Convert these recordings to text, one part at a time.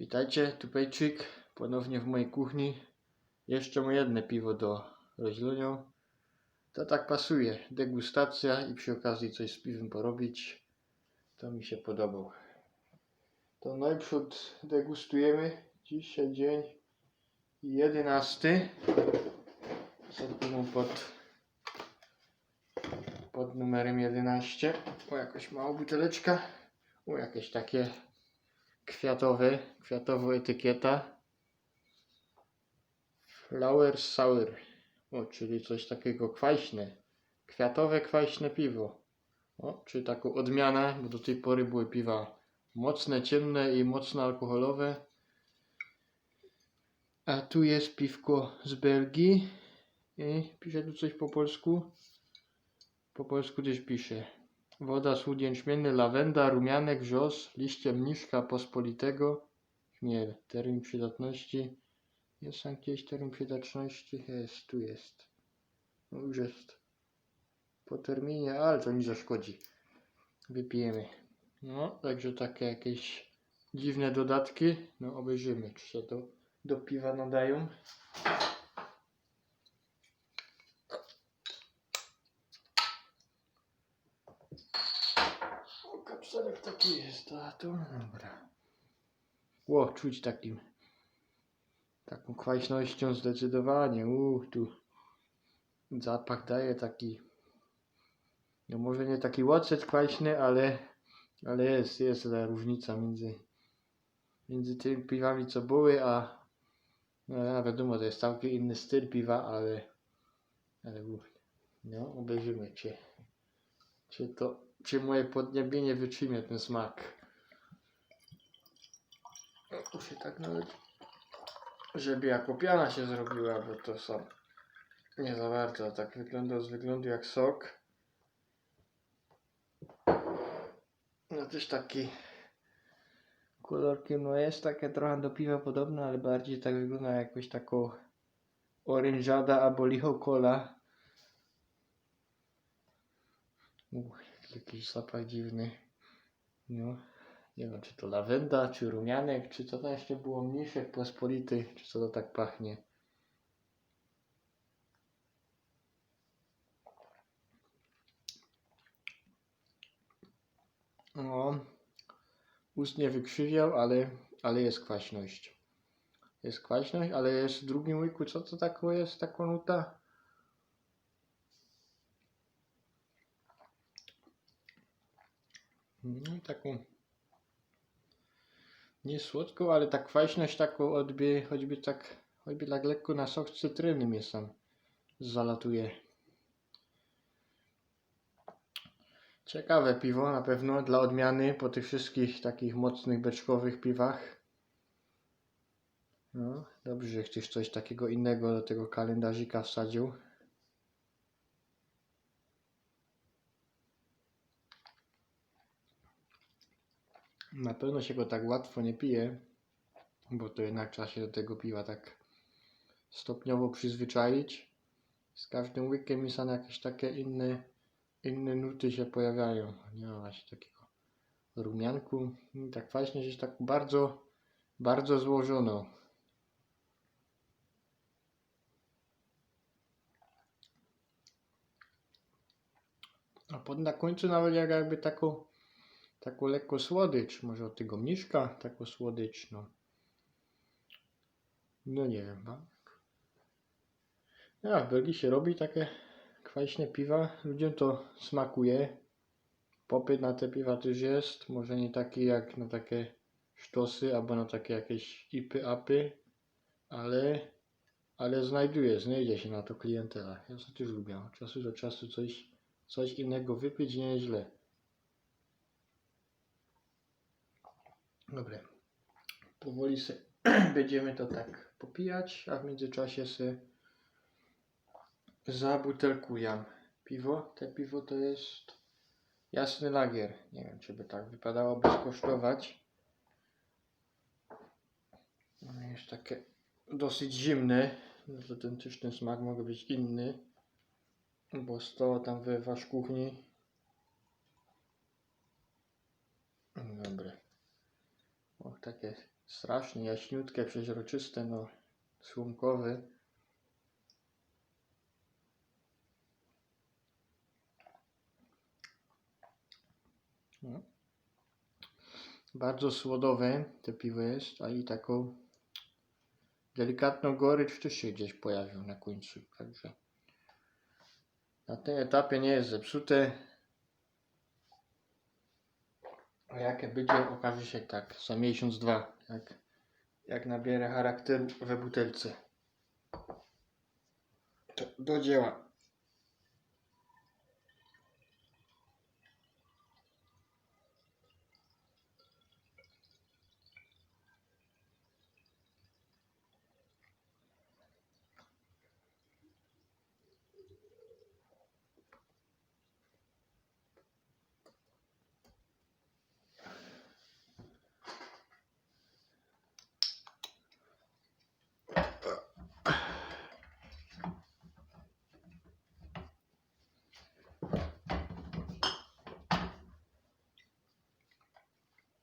Witajcie, Tupejczyk, ponownie w mojej kuchni. Jeszcze mu jedne piwo do rozlunią. To tak pasuje, degustacja i przy okazji coś z piwem porobić. To mi się podobał. To najprzód degustujemy. Dzisiaj dzień 11. Zrobimy pod, pod numerem 11. O, jakaś mała buteleczka. O, jakieś takie kwiatowe, kwiatowa etykieta. Flower sour. O, czyli coś takiego kwaśne. Kwiatowe, kwaśne piwo. O, czyli taką odmianę, bo do tej pory były piwa mocne, ciemne i mocno alkoholowe. A tu jest piwko z Belgii. I pisze tu coś po polsku. Po polsku też pisze. Woda, słód jęczmienny, lawenda, rumianek, wrzos, liście mniszka pospolitego, chmiel. Termin przydatności. Jest tam gdzieś termin przydatności? Jest, tu jest. No już jest. Po terminie, ale to nie zaszkodzi. Wypijemy. No, także takie jakieś dziwne dodatki. No, obejrzymy, czy się to do piwa nadają. O, kapselek taki jest, a tu, dobra. Ło, czuć takim, taką kwaśnością zdecydowanie, uuu, tu zapach daje taki, no może nie taki łocet kwaśny, ale, ale jest, jest ta różnica między, między tymi piwami, co były, a no, wiadomo, to jest całkiem inny styl piwa, ale, ale no, obejrzymy, czy, czy to, czy moje podniebienie wytrzyma ten smak. O, Muszę tak nawet, żeby jako piana się zrobiła, bo to są nie za bardzo, tak wygląda z wyglądu jak sok. No też taki kolorkiem, no jest takie trochę do piwa podobne, ale bardziej tak wygląda jak jakoś taką orężada albo licho Uch, jakiś zapach dziwny. No, nie wiem czy to lawenda, czy rumianek, czy co to jeszcze było mniszek pospolity, czy co to tak pachnie. No, ust nie wykrzywiał, ale, ale jest kwaśność. Jest kwaśność, ale jest w drugim łyku, co to takiego jest, taką nuta? No, taką nie słodką, ale tak kwaśność taką odbie, choćby tak, choćby tak lekko na sok cytryny mnie sam zalatuje. Ciekawe piwo na pewno dla odmiany po tych wszystkich takich mocnych beczkowych piwach. No, dobrze, że ktoś coś takiego innego do tego kalendarzika wsadził. Na pewno się go tak łatwo nie pije, bo to jednak trzeba się do tego piwa tak stopniowo przyzwyczaić. Z każdym łykiem i są jakieś takie inne, inne nuty się pojawiają. Nie ma właśnie takiego rumianku. I Tak właśnie jest tak bardzo, bardzo złożono. A pod na końcu nawet jak jakby taką taką lekko słodycz, może od tego mniszka, taką słodycz, no. No nie wiem, no. Ja, w Belgii się robi takie kwaśne piwa, ludziom to smakuje. Popyt na te piwa też jest, może nie taki jak na takie sztosy albo na takie jakieś ipy, apy, ale, ale znajduje, znajdzie się na to klientela. Ja to też lubię, od czasu do czasu coś, coś innego wypić nie jest źle. Dobra. Powoli se będziemy to tak popijać, a w międzyczasie se zabutelkujam piwo. Te piwo to jest jasny lagier. Nie wiem, czy by tak wypadałoby skosztować. Ono jest takie dosyć zimne. No też ten smak może być inny. Bo sto tam we wasz kuchni. Dobra. O, takie Strasznie jaśniutkie, przeźroczyste, no. Słomkowy. No. Bardzo słodowe to piwo jest, a i taką delikatną gorycz też się gdzieś pojawił na końcu. Także na tym etapie nie jest zepsute. A jakie będzie, okaże się tak za miesiąc, dwa, jak, jak nabierze charakteru we butelce. To do dzieła.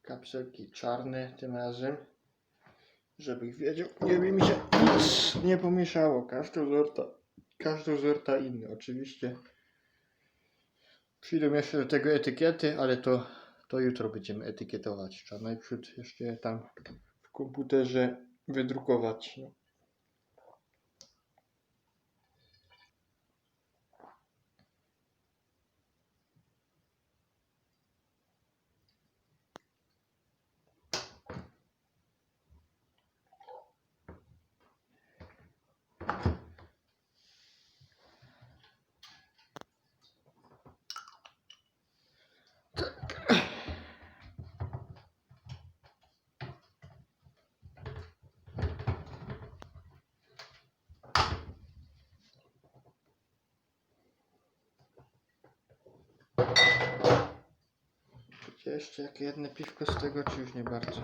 Kapselki czarne tym razem. Żebyś wiedział, nie by mi się nic nie pomieszało. Każda zorta, każda zorta inny. Oczywiście przyjdą jeszcze do tego etykiety, ale to, to jutro będziemy etykietować. Trzeba najpierw jeszcze je tam w komputerze wydrukować. No. Czy jeszcze jakie jedno piwko z tego, czy już nie bardzo?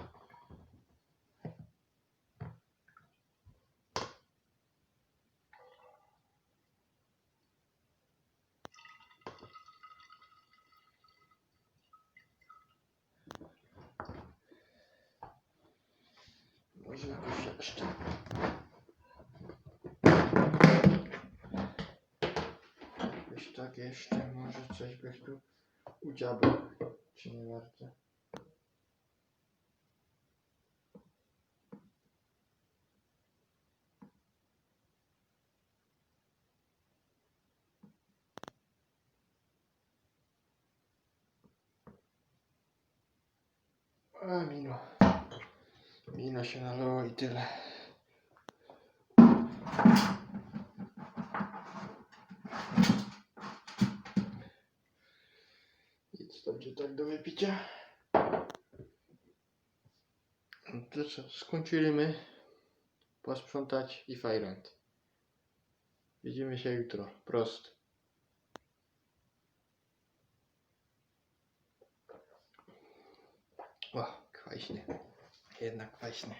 Może jakoś jeszcze. Tak jeszcze, może coś byś tu udziałał, czy nie bardzo? A mino. Mino się nalało i tyle. Nic to będzie tak do wypicia. No To co, skończyliśmy posprzątać i fajrant. Widzimy się jutro. Prost. O, kwaśny. Jednak kwaśny.